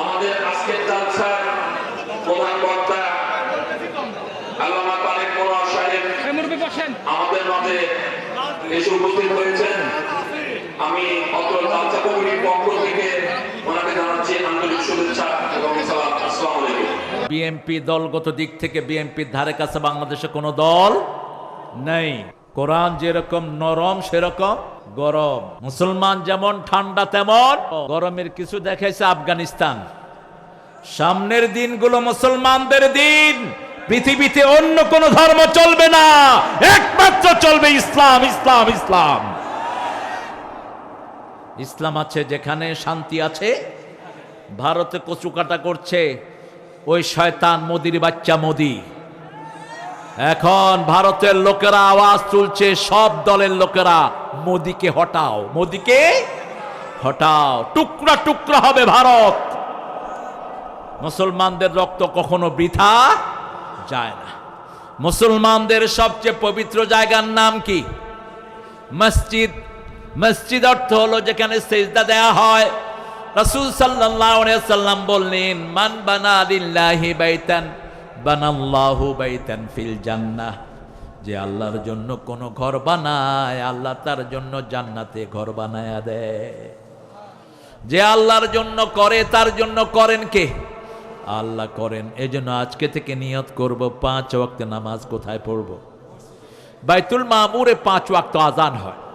আমাদের আজকের জালসার প্রধান বক্তা আল্লামা তারেক মোল্লা সাহেব। আমাদের মাঝে এসে উপস্থিত হয়েছেন। আমি অত্র জালসা কমিটির পক্ষ থেকে ওনাকে জানাচ্ছি আন্তরিক শুভেচ্ছা এবং সালাম, আসসালামু দলগত দিক থেকে বিএনপির ধারে কাছে বাংলাদেশে কোনো দল নেই। কোরআন যেরকম নরম, সেরকম গরম। মুসলমান যেমন ঠান্ডা, তেমন গরমের কিছু দেখাইছে আফগানিস্তান। সামনের দিনগুলো মুসলমানদের দিন। পৃথিবীতে অন্য কোন ধর্ম চলবে না। একমাত্র চলবে ইসলাম ইসলাম ইসলাম। ইসলাম আছে, যেখানে শান্তি আছে, ভারতে কচুকাটা করছে, ওই শয়তান মোদির বাচ্চা মোদি। এখন ভারতের লোকেরা আওয়াজ তুলছে, সব দলের লোকেরা, মোদিকে হটাও মোদিকে হটাও, টুকরা টুকরা হবে ভারত। মুসলমানদের রক্ত কখনো বৃথা যায় না। মুসলমানদের সবচেয়ে পবিত্র জায়গার নাম কি? মসজিদ মসজিদ অর্থ হলো যেখানে সেজদা দেয়া হয়। রাসূল সাল্লাল্লাহু আলাইহি সাল্লাম বললেন, মান বানা লিল্লাহি বাইতান, বানাল্লাহু বাইতান ফিল জান্নাহ। যে আল্লাহর জন্য কোন ঘর বানায়, আল্লাহ তার জন্য জান্নাতে ঘর বানায়া দেয়। যে আল্লাহর জন্য করে, তার জন্য করেন কে? আল্লাহ করেন। এজন্য আজকে থেকে নিয়ত করব, পাঁচ ওয়াক্ত নামাজ কোথায় পড়ব? বাইতুল মামুরে পাঁচ ওয়াক্ত আজান হয়।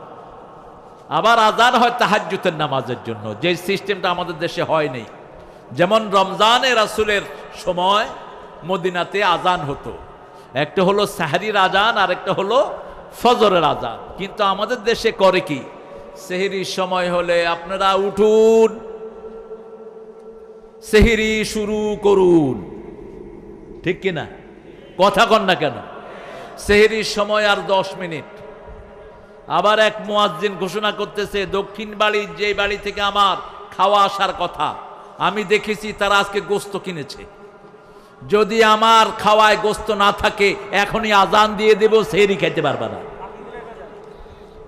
আবার আজান হয় তাহাজ্জুতের নামাজের জন্য। যে সিস্টেমটা আমাদের দেশে হয়নি যেমন রমজানে রাসুলের সময় মদিনাতে আজান হতো। একটা হলো সাহারির আজান আর একটা হলো ফজরের আজান। কিন্তু আমাদের দেশে করে কি? সেহরির সময় হলে আপনারা উঠুন। সেহরি শুরু করুন। ঠিক কিনা? কথা কন না কেন? সেহরির সময় আর দশ মিনিট। আবার এক মুয়াজ্জিন ঘোষণা করতেছে, দক্ষিণ বাড়ির যে বাড়ি থেকে আমার খাওয়া আসার কথা, আমি দেখেছি তারা আজকে গোস্ত কিনেছে। যদি আমার খাওয়ায় গোস্ত না থাকে, এখনই আজান দিয়ে দেব, সেহরি খাইতে পারবে না।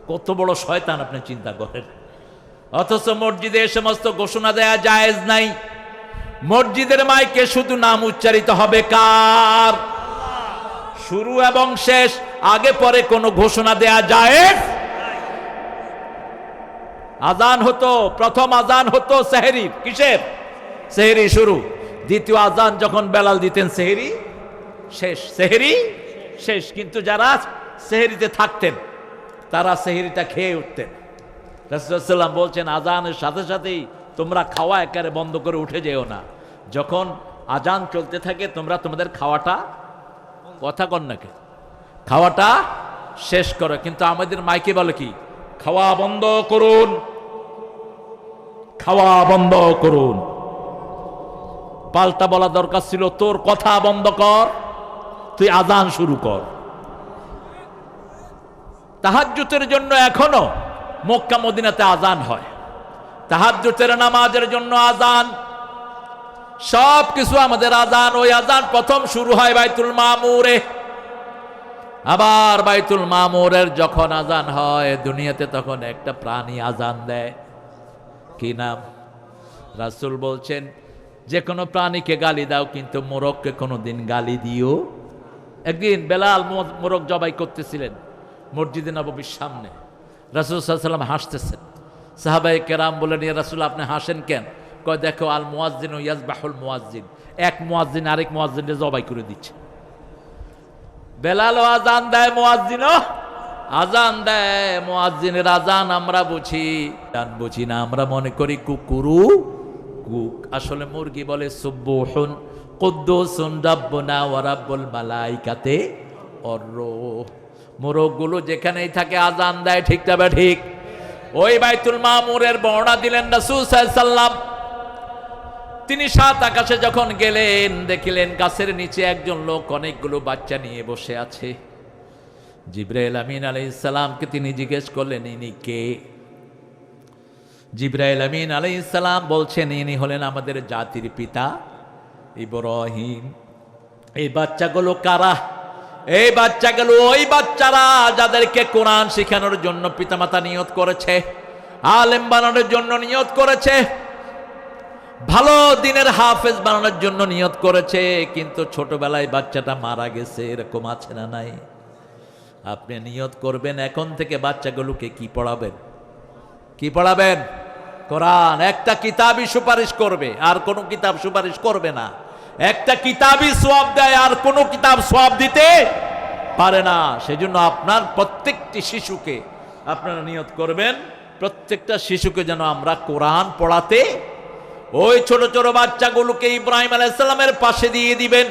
কত বড় শয়তান আপনি চিন্তা করেন। অথচ মসজিদে এ সমস্ত ঘোষণা দেয়া জায়েজ নাই। মসজিদের মাইকে শুধু নাম উচ্চারিত হবে কার? শুরু এবং শেষ আগে পরে কোনো ঘোষণা দেয়া যায়? আজান হতো, প্রথম আজান হতো সেহেরির। কিসের? সেহেরি শুরু। দ্বিতীয় আজান যখন বেলাল দিতেন, সেহেরি শেষ। সেহেরি শেষ। কিন্তু যারা সেহেরিতে থাকতেন, তারা সেহেরিটা খেয়ে উঠতেন। রাসুলাম বলছেন, আজানের সাথে সাথেই তোমরা খাওয়া একারে বন্ধ করে উঠে যেও না। যখন আজান চলতে থাকে, তোমরা তোমাদের খাওয়াটা কথা কন নাকি খাওয়াটা শেষ করো। কিন্তু আমাদের মাইকে বলে কি? খাওয়া বন্ধ করুন। খাওয়া বন্ধ করুন। পাল্টা বলা দরকার ছিল, তোর কথা বন্ধ কর, তুই আজান শুরু কর। তাহাজ্জুতের জন্য এখনও মক্কা, মদিনাতে আজান হয়। তাহাজ্জুতের নামাজের জন্য আজান। সব কিছু আমাদের আজান। ওই আজান প্রথম শুরু হয় বাইতুল মামুরে। আবার বাইতুল মামুরের যখন আজান হয়, দুনিয়াতে তখন একটা প্রাণী আজান দেয়। কি নাম? রাসুল বলছেন যে কোনো প্রাণীকে গালি দাও, কিন্তু মোরগকে কোনো দিন গালি দিও। একদিন বেলাল মোরগ জবাই করতেছিলেন মসজিদে নববীর সামনে। রাসুল সাল্লাম হাসতেছেন। সাহাবাই কেরাম বলেন ইয়া রাসুল, আপনি হাসেন কেন? কয়, দেখো, আল মুয়াজ্জিন ও ইয়াজবাহুল মুয়াজ্জিন। এক মুয়াজ্জিন আরেক মুয়াজ্জিনকে জবাই করে দিচ্ছে। বেলাল আজান দেয় মুয়াজ্জিনও? আজান দেয় মুয়াজ্জিনের আজান আমরা বুঝি। গান বুঝি না, আমরা মনে করি কুকুরু, কুক। আসলে মুরগি বলে সুব্বুহুন, কুদ্দুসুন মোরগগুলো যেখানেই থাকে আজান দেয়, ঠিক তবে ঠিক? ওই বাইতুল মামুরের বর্ণা দিলেন রাসূল সাল্লাম তিনি সাত আকাশে যখন গেলেন, দেখিলেন গাছের নিচে একজন লোক অনেকগুলো বাচ্চা নিয়ে বসে আছে। জিব্রাইল আমিন আলাইহিস সালামকে তিনি জিজ্ঞেস করলেন, ইনি কে? জিব্রাইল আমিন আলাইসালাম বলছেন, ইনি হলেন আমাদের জাতির পিতা ইব্রাহিম। এই বাচ্চাগুলো কারা? এই বাচ্চাগুলো ওই বাচ্চারা যাদেরকে কোরআন শেখানোর জন্য পিতামাতা নিয়ত করেছে, আলেম বানানোর জন্য নিয়ত করেছে। ভালো দিনের হাফেজ বানানোর জন্য নিয়ত করেছে, কিন্তু ছোটবেলায় বাচ্চাটা মারা গেছে, এরকম আছে না নাই? আপনি নিয়ত করবেন, এখন থেকে বাচ্চাগুলোকে কি পড়াবেন? কি পড়াবেন? কোরআন। একটা কিতাবই সুপারিশ করবে, আর কোনো কিতাব সুপারিশ করবে না। একটা কিতাবই সোয়াব দেয়, আর কোনো কিতাব সোয়াব দিতে পারে না। সেজন্য আপনার প্রত্যেকটি শিশুকে আপনারা নিয়ত করবেন, প্রত্যেকটা শিশুকে যেন আমরা কোরআন পড়াতে ওই ছোট ছোট বাচ্চাগুলোকে ইব্রাহিম আলাইসাল্লামের পাশে দিয়ে দিবেন।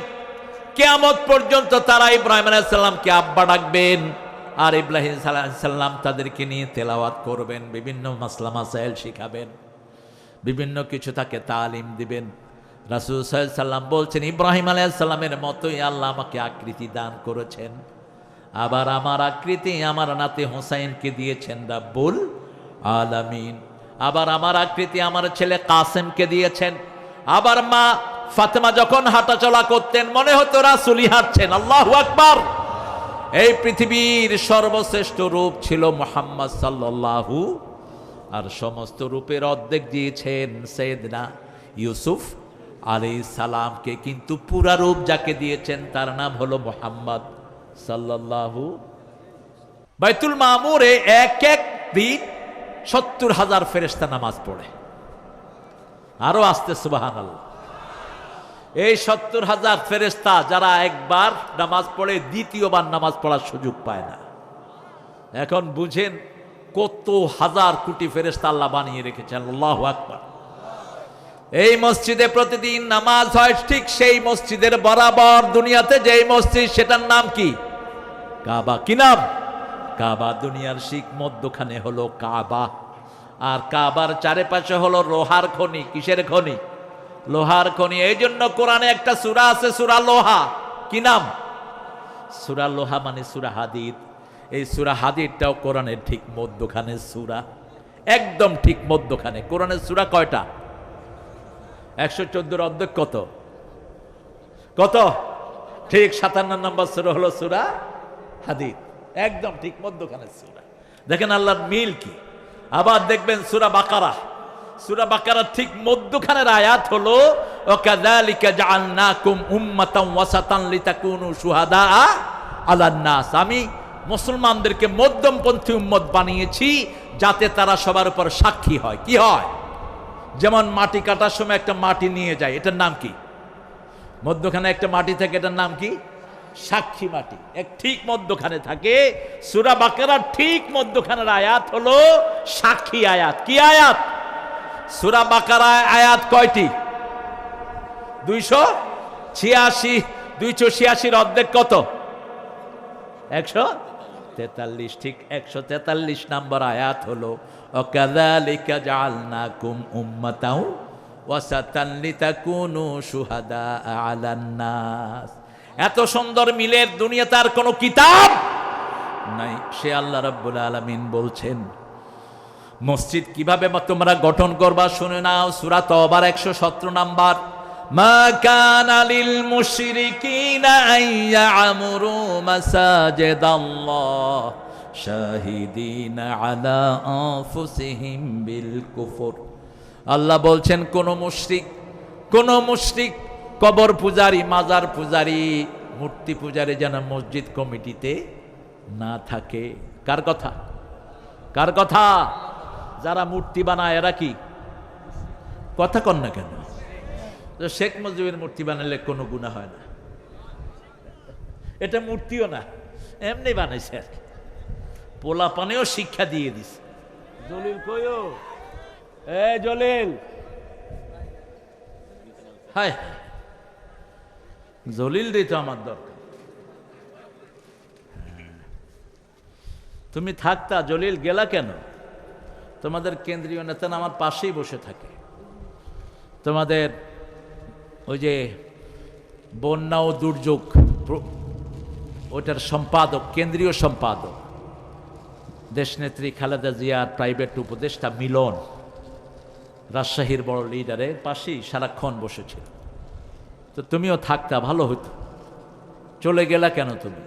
কেয়ামত পর্যন্ত তারা ইব্রাহিম আলাইসাল্লামকে আব্বা ডাকবেন আর ইব্রাহিম সাল্লাম তাদেরকে নিয়ে তেলাওয়াত করবেন, বিভিন্ন মাসলা মাসাইল শিখাবেন, বিভিন্ন কিছু তাকে তালিম দিবেন। রাসুল সাল্লাম বলছেন, ইব্রাহিম আলাইসাল্লামের মতোই আল্লাহ আমাকে আকৃতি দান করেছেন। আবার আমার আকৃতি আমার নাতে হোসাইনকে দিয়েছেন রাব্বুল আলামিন। আবার আমার আকৃতি আমার ছেলে কাসেমকে দিয়েছেন। আবার মা ফাতেমা যখন হাঁটাচলা করতেন, মনে হতো রাসুলি হাঁটছেন। আল্লাহ আকবার। এই পৃথিবীর সর্বশ্রেষ্ঠ রূপ ছিল মোহাম্মদ সাল্লাল্লাহু আর সমস্ত রূপের অর্ধেক দিয়েছেন সেদনা ইউসুফ আলী সালামকে। কিন্তু পুরা রূপ যাকে দিয়েছেন, তার নাম হলো মোহাম্মদ সাল্লাল্লাহু। বাইতুল মামুরে এক এক দিন সত্তর হাজার ফেরেস্তা নামাজ পড়ে। আরও আসতে সুবাহান আল্লাহ এই সত্তর হাজার ফেরেস্তা যারা একবার নামাজ পড়ে, দ্বিতীয়বার নামাজ পড়ার সুযোগ পায় না। এখন বুঝেন কত হাজার কোটি ফেরেস্তা আল্লাহ বানিয়ে রেখেছেন, আল্লাহ আকবার। এই মসজিদে প্রতিদিন নামাজ হয়, ঠিক সেই মসজিদের বরাবর দুনিয়াতে যেই মসজিদ, সেটার নাম কি? কাবা। কি নাম? কাবা দুনিয়ার শিখ মধ্যখানে হলো কাবা। আর কাবার চারিপাশে হলো লোহার খনি, কিসের খনি? লোহার খনি। এই জন্য কোরআনে একটা সুরা আছে, সুরা লোহা। কি নাম? সুরা লোহা মানে সুরা হাদিদ। এই সুরা হাদিদটাও কোরআনের ঠিক মধ্যখানে সুরা। একদম ঠিক মধ্যখানে। কোরআনের সুরা কয়টা? একশো চোদ্দোর অর্ধেক কত? কত? ঠিক সাতান্ন নম্বর সুরা হলো সুরা হাদিদ। একদম ঠিক মধ্যখানে সুরা। দেখেন আল্লাহর মিল কি? আবার দেখবেন সুরা বাকারা। সুরা বাকারা ঠিক মধ্যখানের আয়াত হলো, ওকাযালিকা জাআলনাকুম উম্মাতাম ওয়াসাতান লিতাকুনু শুহাদা আলান নাস। আমি মুসলমানদেরকে মধ্যমপন্থী উম্মত বানিয়েছি যাতে তারা সবার উপর সাক্ষী হয়। কি হয়? যেমন মাটি কাটার সময় একটা মাটি নিয়ে যায়, এটার নাম কি? মধ্যখানে একটা মাটি থাকে, এটার নাম কি? সাক্ষী মাটি। এক ঠিক মধ্যখানে থাকে, সুরা বাকেরার ঠিক মধ্যখানের আয়াত হলো সাক্ষী আয়াত। কি আয়াত? সুরা বাকারা আয়াত কয়টি? দুইশো ছিয়াশি, দুইশো ছিয়াশির অর্ধেক কত? একশো তেতাল্লিশ, ঠিক একশো তেতাল্লিশ নম্বর আয়াত হলো অকাদালিকা জালনাকুম উম্মাতাও ওয়াসাতান লিতাকুনু শুহাদা আলান নাস এত সুন্দর মিলের দুনিয়া তার কোনো কিতাব নাই। সে আল্লাহ রাব্বুল আলামিন বলছেন, মসজিদ কীভাবে তোমরা গঠন করবা শুনে নাও, সূরা তওবার 117 নাম্বার। মা শাহিদিনা বিল কুফর। আল্লাহ বলছেন, কোন মুশরিক কোন মুশরিক কবর পূজারি মাজার পূজারি মূর্তি পূজারি যেন মসজিদ কমিটিতে না থাকে। কার কথা? কার কথা? যারা মূর্তি বানায় এরা কি? কথা কন না কেন? শেখ মুজিবের মূর্তি বানালে কোনো গুণা হয় না। এটা মূর্তিও না এমনি বানাইছে আর কি। পোলা পানেও শিক্ষা দিয়ে দিছে। জলিল কইও এ জলিল। হায়। জলিল দিত আমার দরকার। তুমি থাকতা জলিল গেলা কেন? তোমাদের কেন্দ্রীয় নেতা আমার পাশেই বসে থাকে। তোমাদের ওই যে বন্যা ও দুর্যোগ ওটার সম্পাদক, কেন্দ্রীয় সম্পাদক, দেশনেত্রী খালেদা জিয়ার প্রাইভেট উপদেষ্টা মিলন, রাজশাহীর বড় লিডারের পাশেই সারাক্ষণ বসেছিল। তো তুমিও থাকতা ভালো হতো চলে গেলা কেন তুমি?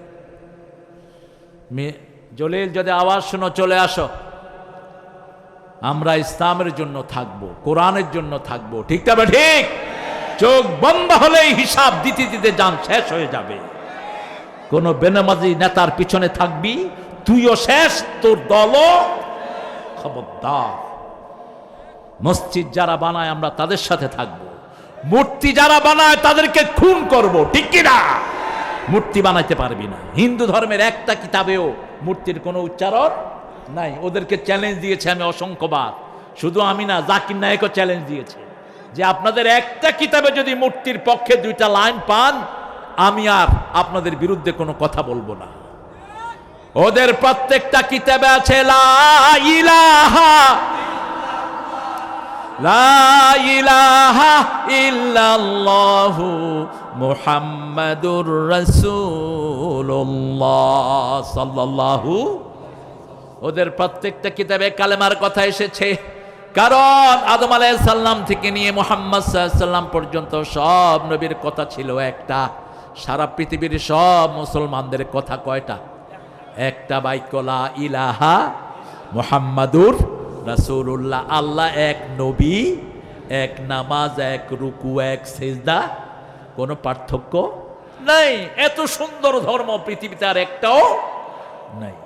জলিল, যদি আওয়াজ শুনো, চলে আসো। আমরা ইসলামের জন্য থাকব, কোরআনের জন্য থাকব, ঠিক তবে ঠিক? চোখ বন্ধ হলেই হিসাব দিতে দিতে যান শেষ হয়ে যাবে। কোন বেনামাজি নেতার পিছনে থাকবি, তুইও শেষ, তোর দলও খবরদার। মসজিদ যারা বানায়, আমরা তাদের সাথে থাকব। মূর্তি যারা বানায় তাদেরকে খুন করব, ঠিক কিনা? মূর্তি বানাইতে পারবি না। হিন্দু ধর্মের একটা কিতাবেও মূর্তির কোনো উচ্চারণ নাই। ওদেরকে চ্যালেঞ্জ দিয়েছে আমি অসংখ্যবার। শুধু আমি না, জাকির নায়কও চ্যালেঞ্জ দিয়েছে যে আপনাদের একটা কিতাবে যদি মূর্তির পক্ষে দুইটা লাইন পান, আমি আর আপনাদের বিরুদ্ধে কোনো কথা বলব না। ওদের প্রত্যেকটা কিতাবে আছে, লা ইলাহা ওদের প্রত্যেকটা কিতাবে কালেমার কথা এসেছে। কারণ আদম আলাইহিস সালাম থেকে নিয়ে মোহাম্মদ সাল্লাম পর্যন্ত সব নবীর কথা ছিল একটা। সারা পৃথিবীর সব মুসলমানদের কথা কয়টা? একটা বাক্য, লা ইলাহা মুহাম্মাদুর রাসূলুল্লাহ, আল্লাহ এক নবী, এক নামাজ, এক রুকু, এক সেজদা, কোনো পার্থক্য নাই। এত সুন্দর ধর্ম পৃথিবীতে আর একটাও নাই।